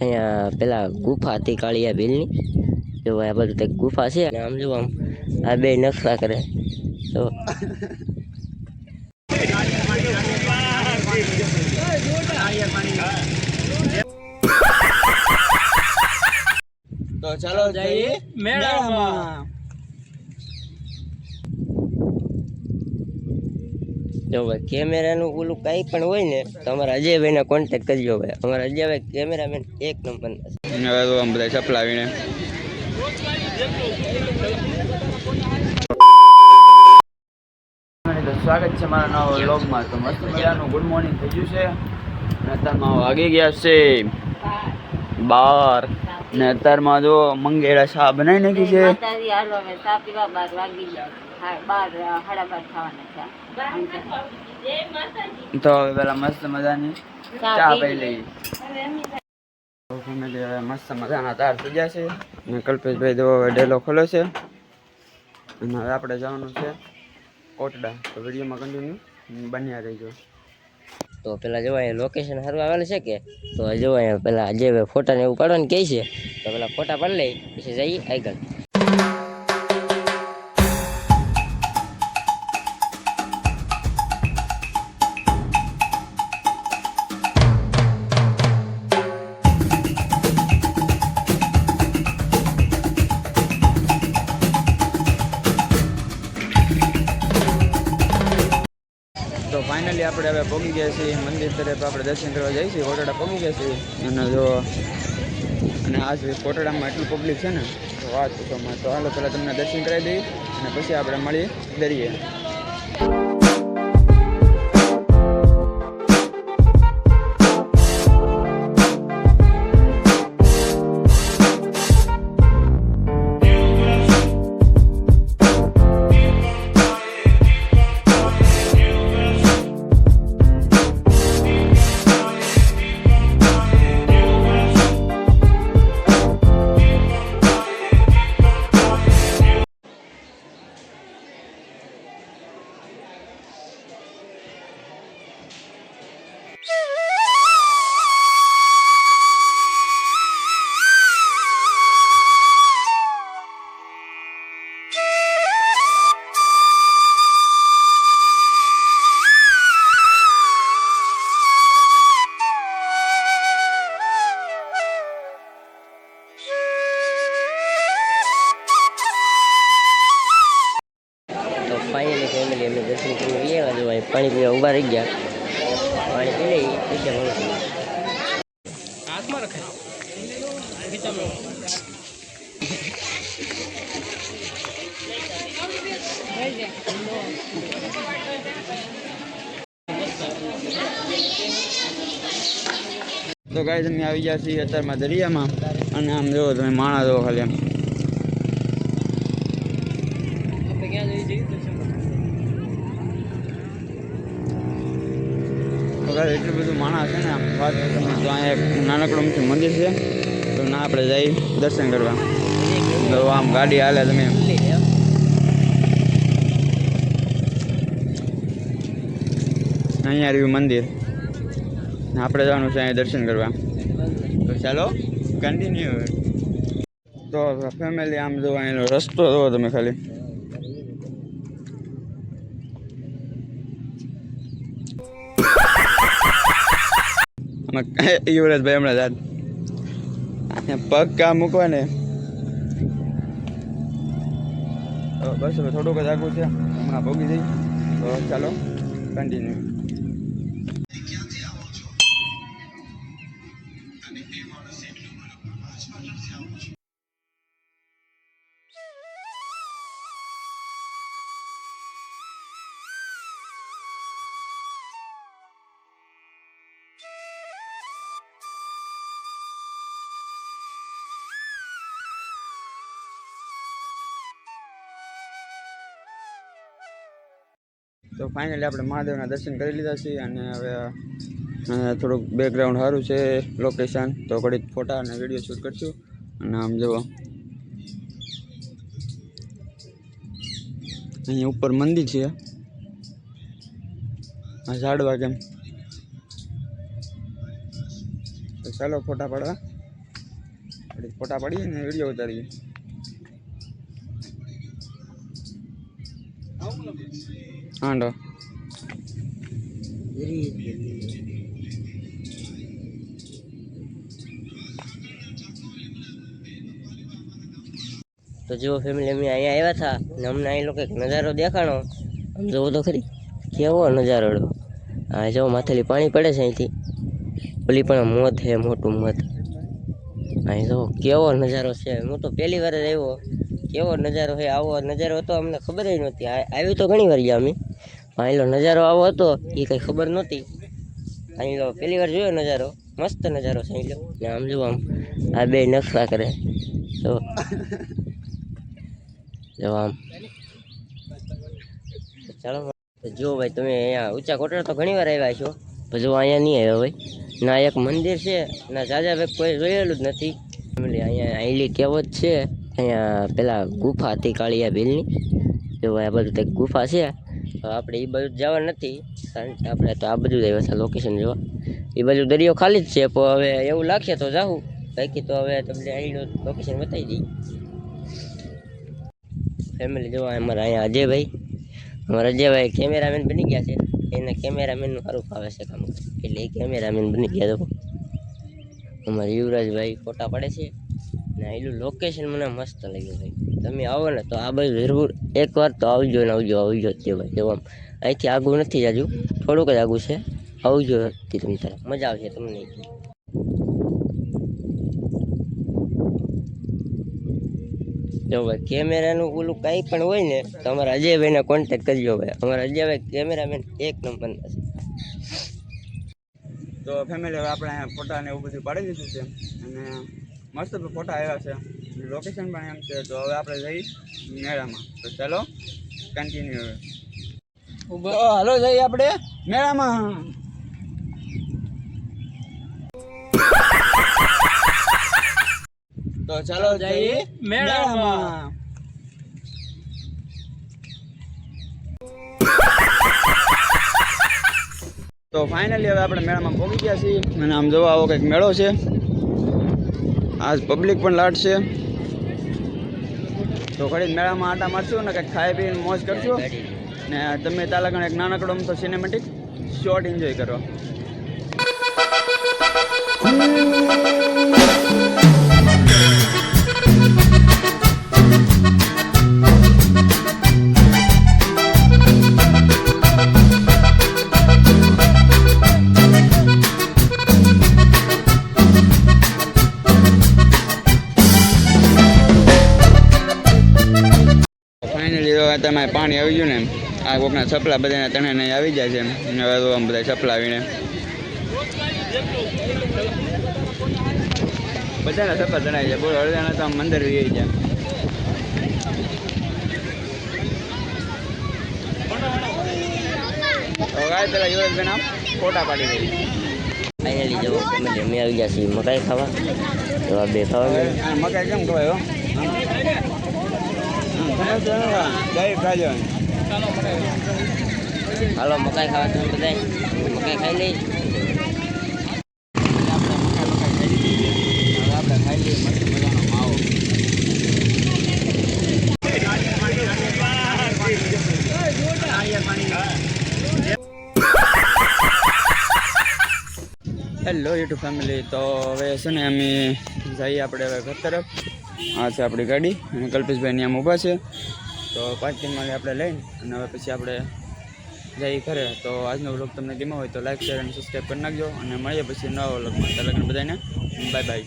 અહીંયા પેલા ગુફા હતી કાળિયા ભીલની. જો આ બધું તે ગુફા છે. અને આમ જો આમ આ બે નકશા કરે. તો તો ચાલો જઈએ. મેળામાં. જો ભાઈ કેમેરાનું ઓલું કાંઈ પણ હોય ને તો અમારા અજયભાઈને કોન્ટેક કરજો ભાઈ અમારા અજયભાઈ કેમેરામેન એક નંબર હવે તો આમ બધા ચપલાવીને. તો સ્વાગત છે મારા નવા વ્લોગમાં. તો મસ્ત મજાનું ગુડ મોર્નિંગ થઈ ગયું છે. અને અત્યારમાં વાગી ગયા છે. બાર. ને અત્યારમાં જો મંગેડા શા બનાવી નાખી છે. બાર સાડા બાર થવાના છે. તો. હવે પેલા મસ્ત મજાની ચા પી લઈએ. તો હવે મસ્ત મજાના તાર થઈ ગયા છે. અને કલ્પેશભાઈ હવે ડેલો ખોલ્યો છે. અને હવે આપણે જવાનું છે કોટડા. તો વિડીયોમાં કન્ટિન્યુ બન્યા રહીજો. તો પેલા જોવા અહીંયા લોકેશન સારું આવેલું છે કે? તો જોવા અહીંયા પેલા જે ફોટા ને એવું પાડવાનું કહે છે તો પેલા ફોટા પાડી લઈ પછી જઈએ આગળ. તો ફાઇનલી આપણે હવે પહોંચી ગયા છીએ મંદિર તરફ. આપણે દર્શન કરવા જઈએ છીએ. કોટડા પહોંચી ગયા છીએ. અને જો, અને આ જે કોટડામાં એટલું પબ્લિક છે ને, તો વાત તો હાલો, પહેલાં તમને દર્શન કરાવી દઈએ અને પછી આપણે મળીએ દરિયે તો અને ફેમિલી અમે દર્શન કરીને ગયા જો ભાઈ પાણી પીવા ઊભા રહી ગયા. પાણી પી લઈ પછી મળશું તો ગાય તમે આવી ગયા છીએ અત્યારમાં દરિયામાં. અને આમ જોવો તમે માણા જોવો ખાલી આમ ગાય એટલું બધું માણસ છે ને, આમ વાત તો અહીંયા નાનકડું અમથું મંદિર છે. તો ના, આપણે જઈ દર્શન કરવા. તો આમ ગાડી હાલે તમે અહીંયા રહ્યું મંદિર. આપણે જવાનું છે અહીંયા દર્શન કરવા. તો ચાલો કન્ટિન્યુ તો ફેમિલી આમ જો અહીંનો રસ્તો જુઓ તમે ખાલી. યુવરાજભાઈ હમણાં અહીંયા પગ કા મૂકવા ને બસ હવે થોડુંક જ આગું છે. હમણાં ભોગી જઈ. તો ચાલો કન્ટિન્યુ તો ફાઇનલી આપણે મહાદેવના દર્શન કરી લીધા છે અને હવે થોડુંક બેકગ્રાઉન્ડ સારું છે લોકેશન તો ઘડીક ફોટા અને વીડિયો શૂટ કરશું. અને આમ જુઓ. અહીંયા ઉપર મંદિર છે. આ ઝાડવા કેમ? તો ચાલો ફોટા પાડવા. ઘડીક ફોટા પાડીએ ને વીડિયો ઉતારીએ. હાંડો તો જો ફેમિલી અમે અહીંયા આવ્યા હતા ને અમને અહીં લોકો એક નજારો દેખાણો. આમ જોવો તો ખરી, કેવો નજારો હતો. હા જો માથેલી પાણી પડે છે અહીંથી. ઓલી પણ મોત છે, મોટું મોત અહીં જો કેવો નજારો છે. હું તો પહેલી વાર જ આવ્યો. કેવો નજારો છે આવો નજારો હતો, અમને ખબર જ નહોતી. આવ્યું તો ઘણી વાર ગયા અમે. અહીંલો નજારો આવો હતો એ કંઈ ખબર નહોતી. અહીંલો પહેલી વાર જોયો નજારો, મસ્ત નજારો છે અહીંલો ને આમ જો આમ, આ બે નખરા કરે. તો જો આમ. ચાલો જો ભાઈ, તમે અહીંયા ઊંચા કોટડા તો ઘણી વાર આવ્યા છો. પછી અહીંયા નહીં આવ્યા ભાઈ. ના એક મંદિર છે, ના જાજા ભાઈ કોઈ જોયેલું જ નથી. અહીંયા આઈલી કહેવત છે. અહીંયા પેલા ગુફા હતી કાળિયા ભીલની. જો ભાઈ આ બધું કંઈક ગુફા છે. આપણે એ બધું જવા નથી. કારણ કે આપણે તો આ બધું જ લોકેશન જોવા. એ બાજુ દરિયો ખાલી જ છે, પણ હવે એવું લાગશે તો જાઉં બાકી તો હવે તમને અહીંનું લોકેશન બતાવી દઈએ ફેમિલી જોવા અમારા અહીંયા અજયભાઈ. અમારા અજયભાઈ કેમેરામેન બની ગયા છે. એના કેમેરામેનનું સારું ફાવે છે કામ. એટલે એ કેમેરામેન બની ગયા તો. અમારા યુવરાજભાઈ ફોટા પડે છે. ને એનું લોકેશન મને મસ્ત લાગ્યું ભાઈ તમે આવો ને તો આ બધું જરૂર એકવાર તો આવજો ને આવજો આવજો તે ભાઈ જો આમ અહીંથી આગું નથી જાજુ. થોડુંક જ આગું છે. આવજો તમે તારે મજા આવશે તમને. જો ભાઈ, કેમેરાનું ઓલું કંઈ પણ હોય ને, તો અમારા અજયભાઈને કોન્ટેક કરજો ભાઈ. અમારા અજયભાઈ કેમેરામેન એક નંબર છે. તો ફેમિલી હવે આપણે ફોટા ને એવું બધું પાડી દીધું છે. અને મસ્ત ફોટા આવ્યા છે. લોકેશન પણ એમ છે. તો હવે આપણે જઈ મેળામાં. તો ચાલો કન્ટિન્યુ હવે. હાલો જઈએ આપણે મેળામાં. તો ચાલો જઈએ મેળામાં. તો ફાઇનલી હવે આપણે મેળામાં પહોંચી ગયા છીએ. અને આમ જોવા આવો કંઈક મેળો છે. આજ પબ્લિક પણ લાટ છે. તો ખરીદ મેળામાં આટા મારશું ને કંઈક ખાઈ પીને મોજ કરશું. ને તમે તાલાકણ એક નાનકડો તો સિનેમેટિક શોર્ટ એન્જોય કરો. તમે પાણી આવી ગયું ને આ કોકના ચપલા બધાના તણે નહીં આવી જાય છે અને હવે તો આમ બધા ચપલા આવીને. બધાના ચપલા તણાઈ જાય બોલો અડધાના તો આમ મંદિર રહી જાય. ગાય પેલા યુવરાજભાઈ આમ ફોટા પાડી જવો. ફેમિલી અમે આવી ગયા છીએ. મકાઈ ખાવા. તો બે ખાવા મકાઈ કેમ ખવાય હો? દહીં ખાજો હાલો, મકાઈ ખાવા તમે બધા મકાઈ ખાઈ લઈ? આપણે ખાઈ લઈએ મસ્ત મજાનો હેલો યુટ્યુબ ફેમિલી, તો હવે છે ને અમે જઈએ આપણે હવે ઘર તરફ. આ છે આપણી ગાડી. અને કલ્પેશભાઈની આમ ઊભા છે. તો પાંચ દિનમાં આપણે લઈને અને હવે પછી આપણે જઈએ ઘરે. તો આજનો વ્લોગ તમને ગમ્યો હોય તો લાઈક શેર અને સબસ્ક્રાઈબ કરી નાખજો. અને મળીએ પછી નવા વ્લોગમાં ત્યાં લગ્ન બધાને. Bye bye.